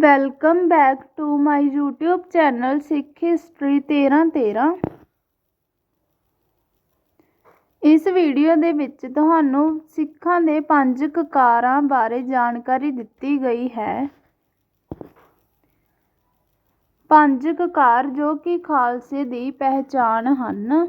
Welcome back to my YouTube channel Sikh history 1313 ਇਸ video ਦੇ ਵਿੱਚ ਤੁਹਾਨੂੰ ਸਿੱਖਾਂ ਦੇ ਪੰਜ ਕਕਾਰਾਂ ਬਾਰੇ ਜਾਣਕਾਰੀ ਦਿੱਤੀ ਗਈ ਹੈ। ਪੰਜ ਕਕਾਰ ਜੋ ਕਿ ਖਾਲਸੇ ਦੀ ਪਹਿਚਾਣ ਹਨ।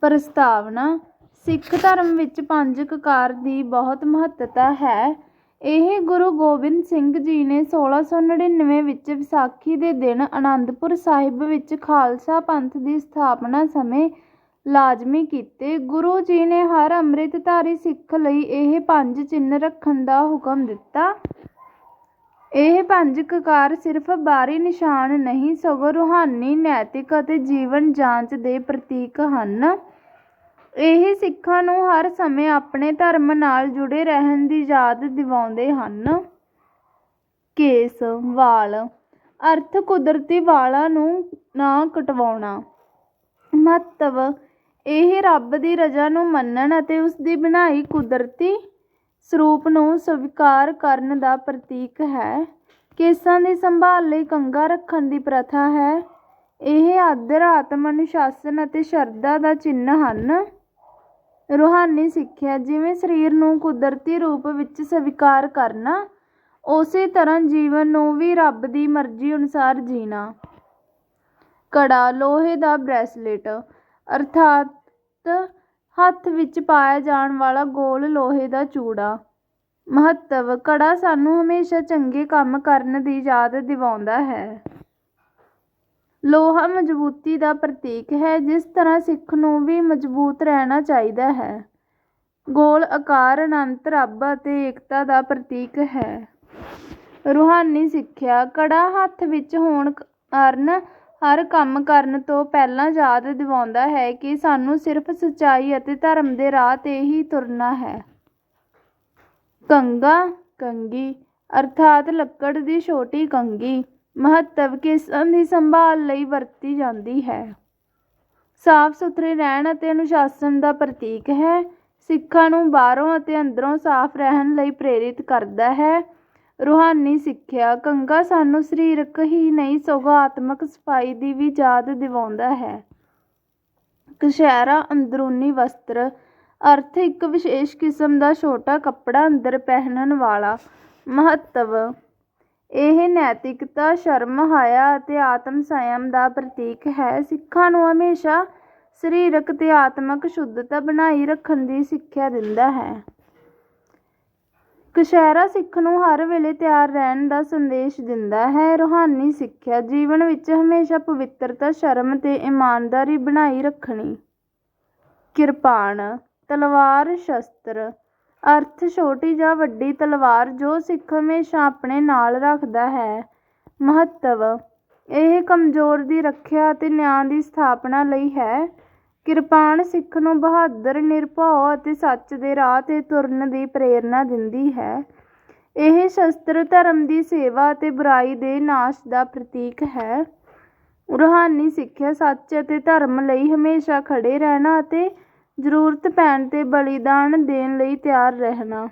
ਪ੍ਰਸਤਾਵਨਾ, ਸਿੱਖ ਧਰਮ ਵਿੱਚ ਪੰਜ ਕਕਾਰ ਦੀ ਬਹੁਤ ਮਹੱਤਤਾ ਹੈ। ਇਹ ਗੁਰੂ ਗੋਬਿੰਦ ਸਿੰਘ ਜੀ ਨੇ 1699 ਵਿੱਚ ਵਿਸਾਖੀ ਦੇ ਦਿਨ ਅਨੰਦਪੁਰ ਸਾਹਿਬ ਵਿੱਚ ਖਾਲਸਾ ਪੰਥ ਦੀ ਸਥਾਪਨਾ ਸਮੇਂ ਲਾਜ਼ਮੀ ਕੀਤੇ। ਗੁਰੂ ਜੀ ਨੇ ਹਰ ਅੰਮ੍ਰਿਤਧਾਰੀ ਸਿੱਖ ਲਈ ਇਹ ਪੰਜ ਚਿੰਨ੍ਹ ਰੱਖਣ ਦਾ ਹੁਕਮ ਦਿੱਤਾ। ਇਹ ਪੰਜ ਕਕਾਰ ਸਿਰਫ ਬਾਹਰੀ ਨਿਸ਼ਾਨ ਨਹੀਂ, ਸਗੋਂ ਰੂਹਾਨੀ, ਨੈਤਿਕ ਅਤੇ ਜੀਵਨ ਜਾਂਚ ਦੇ ਪ੍ਰਤੀਕ ਹਨ। ਇਹ ਸਿੱਖਾਂ ਨੂੰ ਹਰ ਸਮੇਂ ਆਪਣੇ ਧਰਮ ਨਾਲ ਜੁੜੇ ਰਹਿਣ ਦੀ ਯਾਦ ਦਿਵਾਉਂਦੇ ਹਨ। ਕੇਸ, ਵਾਲ। ਅਰਥ ਕੁਦਰਤੀ ਵਾਲਾਂ ਨੂੰ ਨਾ ਕਟਵਾਉਣਾ। ਮਹੱਤਵ, ਇਹ ਰੱਬ ਦੀ ਰਜ਼ਾ ਨੂੰ ਮੰਨਣ ਅਤੇ ਉਸ ਦੀ ਬਣਾਈ ਕੁਦਰਤੀ ਸਰੂਪ ਨੂੰ ਸਵੀਕਾਰ ਕਰਨ ਦਾ ਪ੍ਰਤੀਕ ਹੈ। ਕੇਸਾਂ ਦੀ ਸੰਭਾਲ ਲਈ ਕੰਘਾ ਰੱਖਣ ਦੀ ਪ੍ਰਥਾ ਹੈ। ਇਹ ਆਦਰ ਆਤਮ ਅਨੁਸ਼ਾਸਨ ਅਤੇ ਸ਼ਰਧਾ ਦਾ ਚਿੰਨ੍ਹ ਹਨ। ਰੂਹਾਨੀ ਸਿੱਖਿਆ, ਜਿਵੇਂ ਸਰੀਰ ਨੂੰ ਕੁਦਰਤੀ ਰੂਪ ਵਿੱਚ ਸਵੀਕਾਰ ਕਰਨਾ, ਉਸੇ ਤਰ੍ਹਾਂ ਜੀਵਨ ਨੂੰ ਵੀ ਰੱਬ ਦੀ ਮਰਜ਼ੀ ਅਨੁਸਾਰ ਜੀਣਾ। ਕੜਾ, ਲੋਹੇ ਦਾ ਬ੍ਰੈਸਲੇਟ, ਅਰਥਾਤ ਹੱਥ ਵਿੱਚ ਪਾਇਆ ਜਾਣ ਵਾਲਾ ਗੋਲ ਲੋਹੇ ਦਾ ਚੂੜਾ। ਮਹੱਤਵ, ਕੜਾ ਸਾਨੂੰ ਹਮੇਸ਼ਾ ਚੰਗੇ ਕੰਮ ਕਰਨ ਦੀ ਯਾਦ ਦਿਵਾਉਂਦਾ ਹੈ। ਲੋਹਾ ਮਜ਼ਬੂਤੀ ਦਾ ਪ੍ਰਤੀਕ ਹੈ, ਜਿਸ ਤਰ੍ਹਾਂ ਸਿੱਖ ਨੂੰ ਵੀ ਮਜ਼ਬੂਤ ਰਹਿਣਾ ਚਾਹੀਦਾ ਹੈ। ਗੋਲ ਆਕਾਰ, ਅਨੰਤ ਰੱਬ ਅਤੇ ਏਕਤਾ ਦਾ ਪ੍ਰਤੀਕ ਹੈ। ਰੂਹਾਨੀ ਸਿੱਖਿਆ, ਕੜਾ ਹੱਥ ਵਿੱਚ ਹੋਣ ਕਾਰਨ ਹਰ ਕੰਮ ਕਰਨ ਤੋਂ ਪਹਿਲਾਂ ਯਾਦ ਦਿਵਾਉਂਦਾ ਹੈ ਕਿ ਸਾਨੂੰ ਸਿਰਫ ਸੱਚਾਈ ਅਤੇ ਧਰਮ ਦੇ ਰਾਹ 'ਤੇ ਹੀ ਤੁਰਨਾ ਹੈ। ਕੰਘਾ, ਕੰਘੀ ਅਰਥਾਤ ਲੱਕੜ ਦੀ ਛੋਟੀ ਕੰਘੀ। ਮਹੱਤਵ ਕਿਸਮ ਦੀ ਸੰਭਾਲ ਲਈ ਵਰਤੀ ਜਾਂਦੀ ਹੈ। ਸਾਫ਼ ਸੁਥਰੇ ਰਹਿਣ ਅਤੇ ਅਨੁਸ਼ਾਸਨ ਦਾ ਪ੍ਰਤੀਕ ਹੈ। ਸਿੱਖਾਂ ਨੂੰ ਬਾਹਰੋਂ ਅਤੇ ਅੰਦਰੋਂ ਸਾਫ਼ ਰਹਿਣ ਲਈ ਪ੍ਰੇਰਿਤ ਕਰਦਾ ਹੈ। ਰੂਹਾਨੀ ਸਿੱਖਿਆ ਕੰਘਾ ਸਾਨੂੰ ਸਰੀਰਕ ਹੀ ਨਹੀਂ ਸਗੋਂ ਆਤਮਿਕ ਸਫ਼ਾਈ ਦੀ ਵੀ ਯਾਦ ਦਿਵਾਉਂਦਾ ਹੈ। ਕਛਹਿਰਾ ਅੰਦਰੂਨੀ ਵਸਤਰ, ਅਰਥ ਇੱਕ ਵਿਸ਼ੇਸ਼ ਕਿਸਮ ਦਾ ਛੋਟਾ ਕੱਪੜਾ ਅੰਦਰ ਪਹਿਨਣ ਵਾਲਾ ਮਹੱਤਵ ਇਹ ਨੈਤਿਕਤਾ ਸ਼ਰਮ, ਹਾਇਆ ਅਤੇ ਆਤਮ ਸੰਯਮ ਦਾ ਪ੍ਰਤੀਕ ਹੈ। ਸਿੱਖਾਂ ਨੂੰ ਹਮੇਸ਼ਾ ਸਰੀਰਕ ਅਤੇ ਆਤਮਕ ਸ਼ੁੱਧਤਾ ਬਣਾਈ ਰੱਖਣ ਦੀ ਸਿੱਖਿਆ ਦਿੰਦਾ ਹੈ। ਕਛਹਿਰਾ ਸਿੱਖ ਨੂੰ ਹਰ ਵੇਲੇ ਤਿਆਰ ਰਹਿਣ ਦਾ ਸੰਦੇਸ਼ ਦਿੰਦਾ ਹੈ। ਰੂਹਾਨੀ ਸਿੱਖਿਆ, ਜੀਵਨ ਵਿੱਚ ਹਮੇਸ਼ਾ ਪਵਿੱਤਰਤਾ, ਸ਼ਰਮ ਤੇ ਇਮਾਨਦਾਰੀ ਬਣਾਈ ਰੱਖਣੀ। ਕਿਰਪਾਨ, ਤਲਵਾਰ, ਸ਼ਸਤਰ ਅਰਥ ਛੋਟੀ ਜਾਂ ਵੱਡੀ ਤਲਵਾਰ ਜੋ ਸਿੱਖ ਹਮੇਸ਼ਾ ਆਪਣੇ ਨਾਲ ਰੱਖਦਾ ਹੈ। ਮਹੱਤਵ, ਇਹ ਕਮਜ਼ੋਰ ਦੀ ਰੱਖਿਆ ਅਤੇ ਨਿਆਂ ਦੀ ਸਥਾਪਨਾ ਲਈ ਹੈ। ਕਿਰਪਾਨ ਸਿੱਖ ਨੂੰ ਬਹਾਦਰ, ਨਿਰਭਉ ਅਤੇ ਸੱਚ ਦੇ ਰਾਹ 'ਤੇ ਤੁਰਨ ਦੀ ਪ੍ਰੇਰਨਾ ਦਿੰਦੀ ਹੈ। ਇਹ ਸ਼ਸਤਰ ਧਰਮ ਦੀ ਸੇਵਾ ਅਤੇ ਬੁਰਾਈ ਦੇ ਨਾਸ਼ ਦਾ ਪ੍ਰਤੀਕ ਹੈ। ਰੂਹਾਨੀ ਸਿੱਖਿਆ ਸੱਚ ਅਤੇ ਧਰਮ ਲਈ ਹਮੇਸ਼ਾ ਖੜ੍ਹੇ ਰਹਿਣਾ ਅਤੇ ਜ਼ਰੂਰਤ ਪੈਣ 'ਤੇ ਬਲੀਦਾਨ ਦੇਣ ਲਈ ਤਿਆਰ ਰਹਿਣਾ।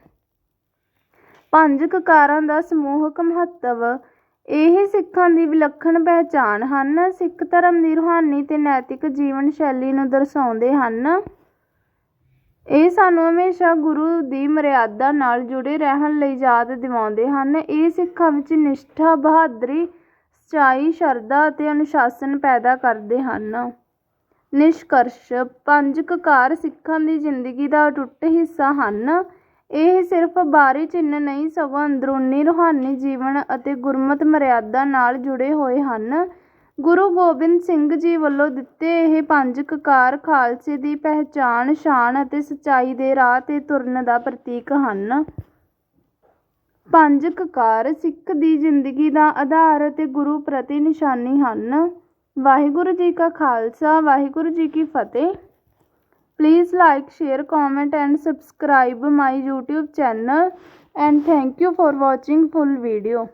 ਪੰਜ ਕਕਾਰਾਂ ਦਾ ਸਮੂਹਕ ਮਹੱਤਵ ਇਹ ਸਿੱਖਾਂ ਦੀ ਵਿਲੱਖਣ ਪਹਿਚਾਣ ਹਨ। ਸਿੱਖ ਧਰਮ ਦੀ ਰੂਹਾਨੀ ਤੇ ਨੈਤਿਕ ਜੀਵਨ ਸ਼ੈਲੀ ਨੂੰ ਦਰਸਾਉਂਦੇ ਹਨ। ਇਹ ਸਾਨੂੰ ਹਮੇਸ਼ਾ ਗੁਰੂ ਦੀ ਮਰਿਆਦਾ ਨਾਲ ਜੁੜੇ ਰਹਿਣ ਲਈ ਯਾਦ ਦਿਵਾਉਂਦੇ ਹਨ। ਇਹ ਸਿੱਖਾਂ ਵਿੱਚ ਨਿਸ਼ਠਾ, ਬਹਾਦਰੀ, ਸੱਚਾਈ, ਸ਼ਰਧਾ ਅਤੇ ਅਨੁਸ਼ਾਸਨ ਪੈਦਾ ਕਰਦੇ ਹਨ। ਨਿਸ਼ਕਰਸ਼ ਪੰਜ ਕਕਾਰ ਸਿੱਖਾਂ ਦੀ ਜ਼ਿੰਦਗੀ ਦਾ ਅਟੁੱਟ ਹਿੱਸਾ ਹਨ। ਇਹ ਸਿਰਫ ਬਾਹਰੀ ਚਿੰਨ੍ਹ ਨਹੀਂ, ਸਗੋਂ ਅੰਦਰੂਨੀ ਰੂਹਾਨੀ ਜੀਵਨ ਅਤੇ ਗੁਰਮਤ ਮਰਿਆਦਾ ਨਾਲ ਜੁੜੇ ਹੋਏ ਹਨ। ਗੁਰੂ ਗੋਬਿੰਦ ਸਿੰਘ ਜੀ ਵੱਲੋਂ ਦਿੱਤੇ ਇਹ ਪੰਜ ਕਕਾਰ ਖਾਲਸੇ ਦੀ ਪਹਿਚਾਣ, ਸ਼ਾਨ ਅਤੇ ਸੱਚਾਈ ਦੇ ਰਾਹ 'ਤੇ ਤੁਰਨ ਦਾ ਪ੍ਰਤੀਕ ਹਨ। ਪੰਜ ਕਕਾਰ ਸਿੱਖ ਦੀ ਜ਼ਿੰਦਗੀ ਦਾ ਆਧਾਰ ਅਤੇ ਗੁਰੂ ਪ੍ਰਤੀ ਨਿਸ਼ਾਨੀ ਹਨ। ਵਾਹਿਗੁਰੂ ਜੀ ਕਾ ਖਾਲਸਾ ਵਾਹਿਗੁਰੂ ਜੀ ਕੀ ਫਤਿਹ please like share comment and subscribe my YouTube channel and thank you for watching full video